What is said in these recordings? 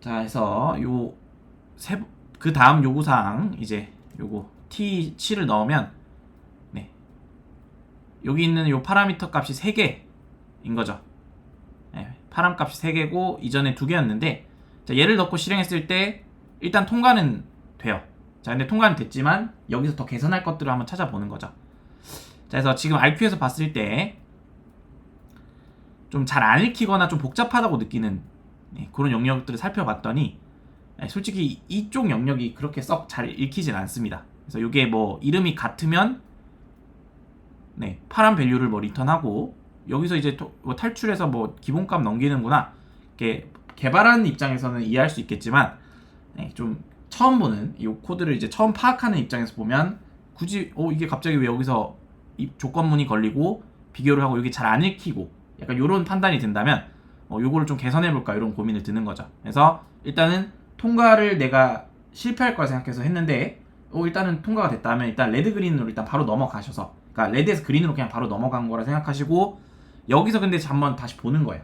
자, 해서 요 세 그 다음 요구사항 이제 요거 T7을 넣으면 네. 여기 있는 요 파라미터 값이 3개인 거죠. 네, 파람 값이 3개고 이전에 2개였는데 자, 얘를 넣고 실행했을 때 일단 통과는 돼요. 자, 근데 통과는 됐지만 여기서 더 개선할 것들을 한번 찾아보는 거죠. 자, 그래서 지금 RQ에서 봤을 때 좀 잘 안 읽히거나 좀 복잡하다고 느끼는 네, 그런 영역들을 살펴봤더니 네, 솔직히 이쪽 영역이 그렇게 썩 잘 읽히진 않습니다. 그래서 이게 뭐 이름이 같으면 네, 파란 밸류를 뭐 리턴하고 여기서 이제 토- 뭐 탈출해서 뭐 기본값 넘기는구나. 이게 개발하는 입장에서는 이해할 수 있겠지만 네, 좀 처음 보는 이 코드를 이제 처음 파악하는 입장에서 보면 굳이 어 이게 갑자기 왜 여기서 이 조건문이 걸리고 비교를 하고 여기 잘 안 읽히고 약간 이런 판단이 든다면 어 요거를 좀 개선해 볼까 이런 고민을 드는 거죠. 그래서 일단은 통과를 내가 실패할 거라 생각해서 했는데 어 일단은 통과가 됐다면 일단 레드 그린으로 일단 바로 넘어가셔서 그러니까 레드에서 그린으로 그냥 바로 넘어간 거라 생각하시고 여기서 근데 한번 다시 보는 거예요.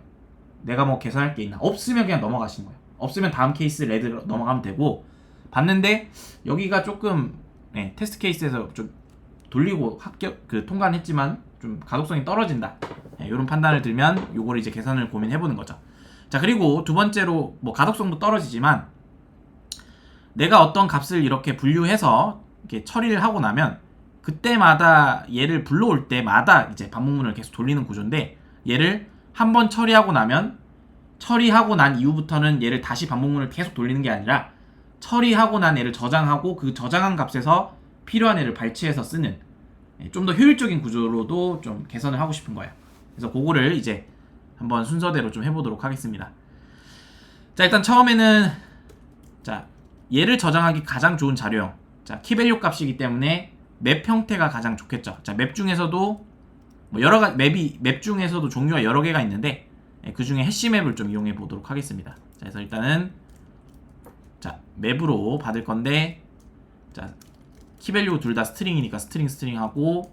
내가 뭐 개선할 게 있나? 없으면 그냥 넘어가시는 거예요. 없으면 다음 케이스 레드로 넘어가면 되고 봤는데 여기가 조금 네, 테스트 케이스에서 좀 돌리고 합격 그 통과는 했지만 좀 가독성이 떨어진다. 네, 이런 판단을 들면 요거를 이제 개선을 고민해 보는 거죠. 자 그리고 두 번째로 뭐 가독성도 떨어지지만 내가 어떤 값을 이렇게 분류해서 이렇게 처리를 하고 나면 그때마다 얘를 불러올 때마다 이제 반복문을 계속 돌리는 구조인데 얘를 한 번 처리하고 나면 처리하고 난 이후부터는 얘를 다시 반복문을 계속 돌리는 게 아니라 처리하고 난 애를 저장하고 그 저장한 값에서 필요한 애를 발췌해서 쓰는 예, 좀더 효율적인 구조로도 좀 개선을 하고 싶은 거예요. 그래서 그거를 이제 한번 순서대로 좀 해보도록 하겠습니다. 자 일단 처음에는 자 얘를 저장하기 가장 좋은 자료형 자 키밸류 값이기 때문에 맵 형태가 가장 좋겠죠. 자 맵 중에서도 뭐 여러 가 맵이 맵 중에서도 종류가 여러 개가 있는데 예, 그 중에 해시 맵을 좀 이용해 보도록 하겠습니다. 자 그래서 일단은 자 맵으로 받을 건데 자 키밸류 둘 다 스트링이니까 스트링 스트링 하고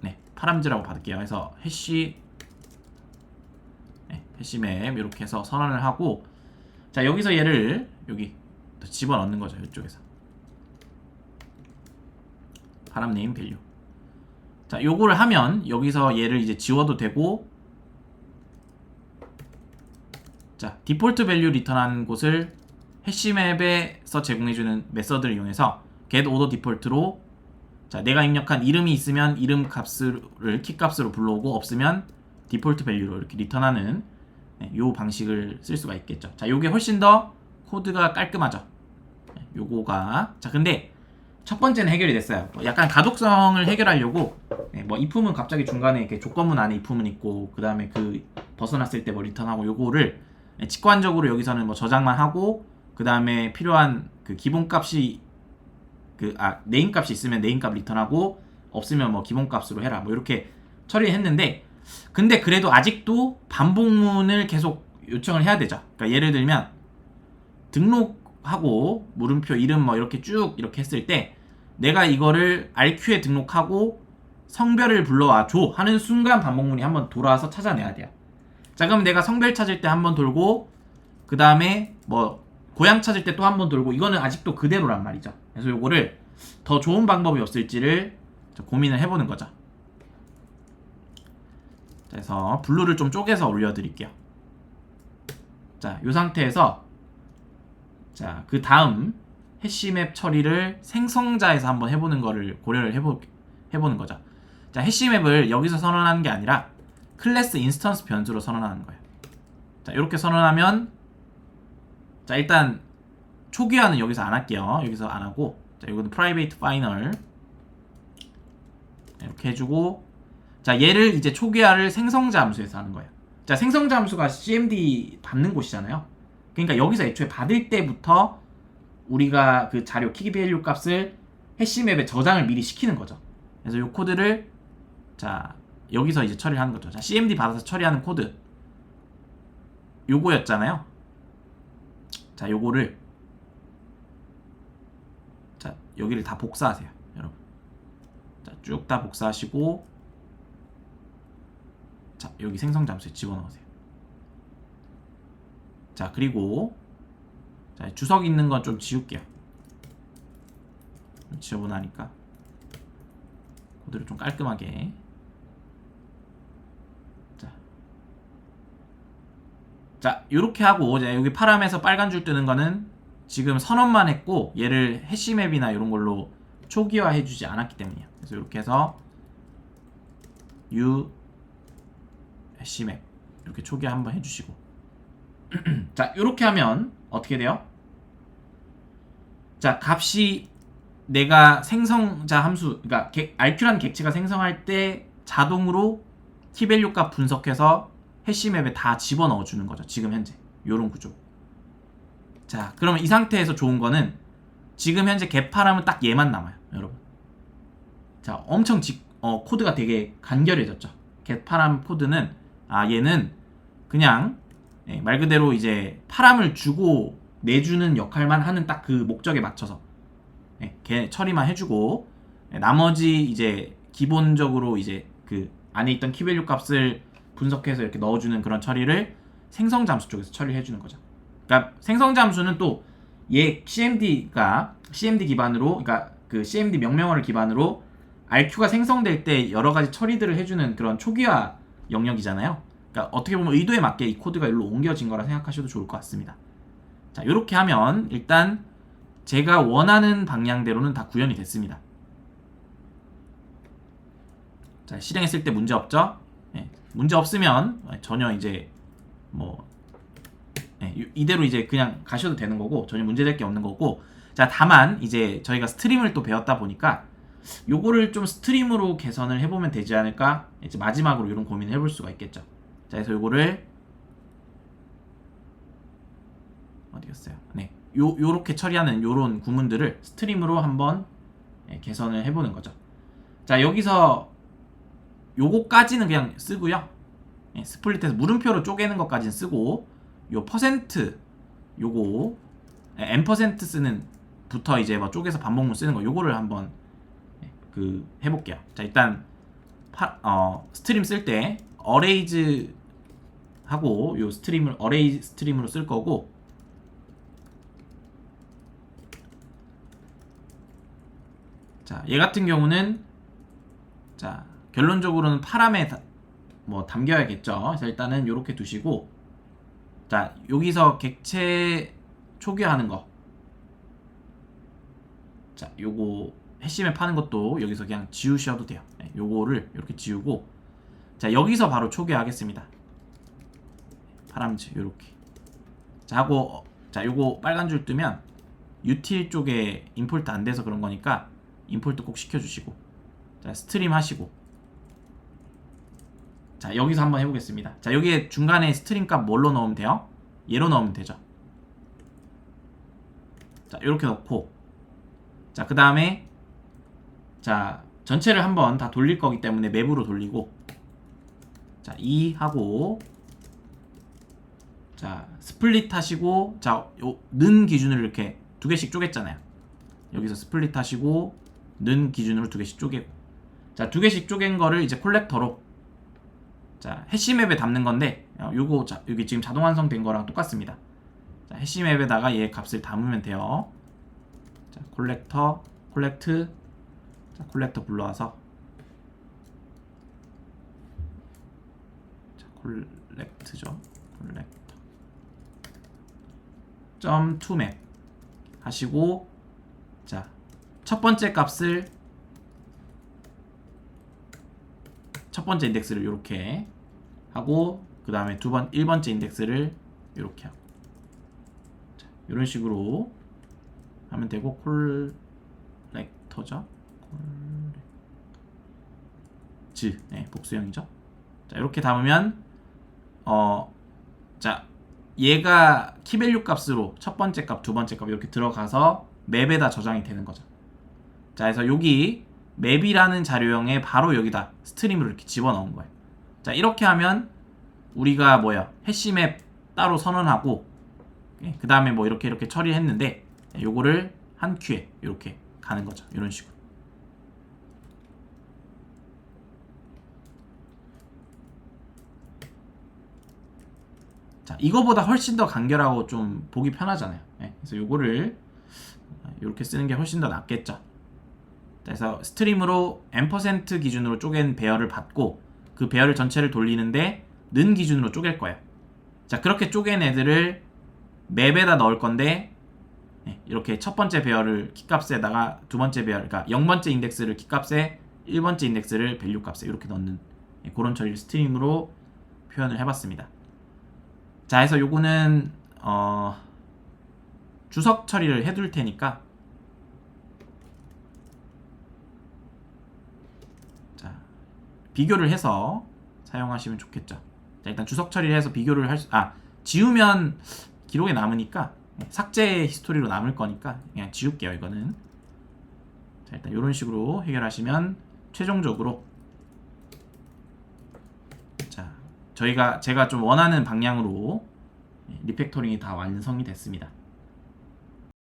네 파람즈라고 받을게요. 그래서 해시 네, 해시맵 이렇게 해서 선언을 하고 자 여기서 얘를 여기 더 집어넣는 거죠 이쪽에서 파람 네임 밸류 자 요거를 하면 여기서 얘를 이제 지워도 되고 자 디폴트 밸류 리턴하는 곳을 해시맵에서 제공해주는 메서드를 이용해서 get order default로 자 내가 입력한 이름이 있으면 이름 값을 키 값으로 불러오고 없으면 디폴트 밸류로 이렇게 리턴하는 네, 요 방식을 쓸 수가 있겠죠. 자, 요게 훨씬 더 코드가 깔끔하죠. 네, 요거가 자, 근데 첫 번째는 해결이 됐어요. 뭐 약간 가독성을 해결하려고 네, 뭐 이품은 갑자기 중간에 이렇게 조건문 안에 이품은 있고 그 다음에 그 벗어났을 때 뭐 리턴하고 요거를 네, 직관적으로 여기서는 뭐 저장만 하고 그 다음에 필요한 그 기본값이 그 아 네임 값이 있으면 네임 값 리턴하고 없으면 뭐 기본 값으로 해라 뭐 이렇게 처리했는데 근데 그래도 아직도 반복문을 계속 요청을 해야 되죠. 그러니까 예를 들면 등록하고 물음표 이름 뭐 이렇게 쭉 이렇게 했을 때 내가 이거를 RQ에 등록하고 성별을 불러와 줘 하는 순간 반복문이 한번 돌아와서 찾아내야 돼요. 자 그럼 내가 성별 찾을 때 한번 돌고 그 다음에 뭐 고향 찾을 때 또 한 번 돌고 이거는 아직도 그대로란 말이죠. 그래서 요거를 더 좋은 방법이 없을지를 고민을 해보는 거죠. 자, 그래서 블루를 좀 쪼개서 올려드릴게요. 자, 이 상태에서 자, 그 다음 해시맵 처리를 생성자에서 한번 해보는 거를 고려를 해보, 해보는 거죠. 자, 해시맵을 여기서 선언하는 게 아니라 클래스 인스턴스 변수로 선언하는 거예요. 자, 이렇게 선언하면 자, 일단 초기화는 여기서 안 할게요. 여기서 안 하고 자, 이거는 private final 이렇게 해주고 자 얘를 이제 초기화를 생성자 함수에서 하는 거예요. 자 생성자 함수가 cmd 받는 곳이잖아요. 그러니까 여기서 애초에 받을 때부터 우리가 그 자료 키기 밸류 값을 해시맵에 저장을 미리 시키는 거죠. 그래서 이 코드를 자 여기서 이제 처리를 하는 거죠. 자 cmd 받아서 처리하는 코드 요거였잖아요. 자 요거를 자 여기를 다 복사하세요, 여러분. 자 쭉 다 복사하시고 자 여기 생성 잠수에 집어넣으세요. 자 그리고 자 주석 있는 건 좀 지울게요 지워보나니까 코드를 좀 깔끔하게 자, 자 요렇게 하고 자, 여기 파람에서 빨간 줄 뜨는 거는 지금 선언만 했고 얘를 해시맵이나 이런 걸로 초기화 해주지 않았기 때문이에요 그래서 이렇게 해서 u 해시맵 이렇게 초기화 한번 해주시고 자 이렇게 하면 어떻게 돼요? 자 값이 내가 생성자 함수 그러니까 객- RQ라는 객체가 생성할 때 자동으로 키밸류 값 분석해서 해시 맵에 다 집어넣어 주는 거죠 지금 현재. 요런 구조. 자 그러면 이 상태에서 좋은 거는 지금 현재 개파라면 딱 얘만 남아요 여러분. 자 엄청 직, 어, 코드가 되게 간결해졌죠. 개파람 코드는 아 얘는 그냥 예, 말 그대로 이제 파람을 주고 내주는 역할만 하는 딱 그 목적에 맞춰서 예, 걔 처리만 해주고 예, 나머지 이제 기본적으로 이제 그 안에 있던 키밸류 값을 분석해서 이렇게 넣어주는 그런 처리를 생성 잠수 쪽에서 처리해 주는 거죠. 그러니까 생성 잠수는 또 얘 CMD가 CMD 기반으로 그러니까 그 CMD 명령어를 기반으로 RQ가 생성될 때 여러 가지 처리들을 해주는 그런 초기화 영역이잖아요. 그러니까 어떻게 보면 의도에 맞게 이 코드가 일로 옮겨진 거라 생각하셔도 좋을 것 같습니다. 자, 이렇게 하면 일단 제가 원하는 방향대로는 다 구현이 됐습니다. 자, 실행했을 때 문제 없죠? 예, 문제 없으면 전혀 이제 뭐 예, 이- 이대로 이제 그냥 가셔도 되는 거고 전혀 문제될 게 없는 거고. 자 다만 이제 저희가 스트림을 또 배웠다 보니까 요거를 좀 스트림으로 개선을 해보면 되지 않을까? 이제 마지막으로 이런 고민을 해볼 수가 있겠죠. 자 그래서 요거를 어디였어요? 네. 요, 요렇게 처리하는 요런 구문들을 스트림으로 한번 예, 개선을 해보는 거죠. 자 여기서 요거까지는 그냥 쓰고요 예, 스플릿해서 물음표로 쪼개는 것까지는 쓰고 요 퍼센트 요거 예, n 퍼센트 쓰는 부터 이제 뭐 쪼개서 반복문 쓰는 거 요거를 한번 예, 그 해볼게요. 자 일단 파, 어, 스트림 쓸 때 어레이즈 하고 요 스트림을 어레이 스트림으로 쓸 거고 자 얘 같은 경우는 자 결론적으로는 파람에 다- 뭐 담겨야겠죠. 그래서 일단은 이렇게 두시고 자 여기서 객체 초기화하는 거. 자 요거 해시맵 파는 것도 여기서 그냥 지우셔도 돼요. 네, 요거를 이렇게 지우고 자 여기서 바로 초기화하겠습니다. 파람즈 요렇게. 자 하고 어, 자 요거 빨간 줄 뜨면 유틸 쪽에 임포트 안 돼서 그런 거니까 임포트 꼭 시켜주시고 자 스트림 하시고 자 여기서 한번 해보겠습니다. 자 여기에 중간에 스트링 값 뭘로 넣으면 돼요? 얘로 넣으면 되죠. 자 이렇게 넣고. 자 그 다음에 자 전체를 한번 다 돌릴 거기 때문에 맵으로 돌리고. 자 2 하고. 자 스플릿 하시고. 자는 기준으로 이렇게 두 개씩 쪼갰잖아요. 여기서 스플릿 하시고 는 기준으로 두 개씩 쪼개고. 자 두 개씩 쪼갠 거를 이제 콜렉터로 자 해시맵에 담는 건데 어, 요거 자, 여기 지금 자동 완성된 거랑 똑같습니다. 자 해시맵에다가 얘 값을 담으면 돼요. 자 콜렉터 콜렉트 자 콜렉터 불러와서 자 콜렉트죠 콜렉터 점 투맵 하시고 자 첫 번째 값을 첫 번째 인덱스를 이렇게 하고 그 다음에 두 번 1번째 인덱스를 이렇게 하고. 자, 이런 식으로 하면 되고 콜렉터죠? 콜렉즈. 네, 복수형이죠? 자 이렇게 담으면 어자 얘가 키밸류 값으로 첫 번째 값, 두 번째 값 이렇게 들어가서 맵에다 저장이 되는 거죠. 자, 그래서 여기 맵이라는 자료형에 바로 여기다 스트림으로 이렇게 집어넣은 거예요. 자, 이렇게 하면 우리가 뭐야 해시맵 따로 선언하고 그 다음에 뭐 이렇게 이렇게 처리했는데 요거를 한 큐에 이렇게 가는 거죠. 이런 식으로. 자, 이거보다 훨씬 더 간결하고 좀 보기 편하잖아요. 예, 그래서 요거를 이렇게 쓰는 게 훨씬 더 낫겠죠. 자, 그래서 스트림으로 n% 기준으로 쪼갠 배열을 받고 그 배열 전체를 돌리는데 는 기준으로 쪼갤 거예요. 자, 그렇게 쪼갠 애들을 맵에다 넣을 건데 네, 이렇게 첫 번째 배열을 키값에다가 두 번째 배열, 그러니까 0번째 인덱스를 키값에 1번째 인덱스를 밸류 값에 이렇게 넣는 예, 그런 처리를 스트림으로 표현을 해봤습니다. 자, 해서 요거는 어, 주석 처리를 해둘 테니까 자, 비교를 해서 사용하시면 좋겠죠. 자, 일단 주석 처리를 해서 비교를 할 수, 아, 지우면 기록에 남으니까 삭제 히스토리로 남을 거니까 그냥 지울게요, 이거는. 자, 일단 이런 식으로 해결하시면 최종적으로 자, 저희가 제가 좀 원하는 방향으로 리팩토링이 다 완성이 됐습니다.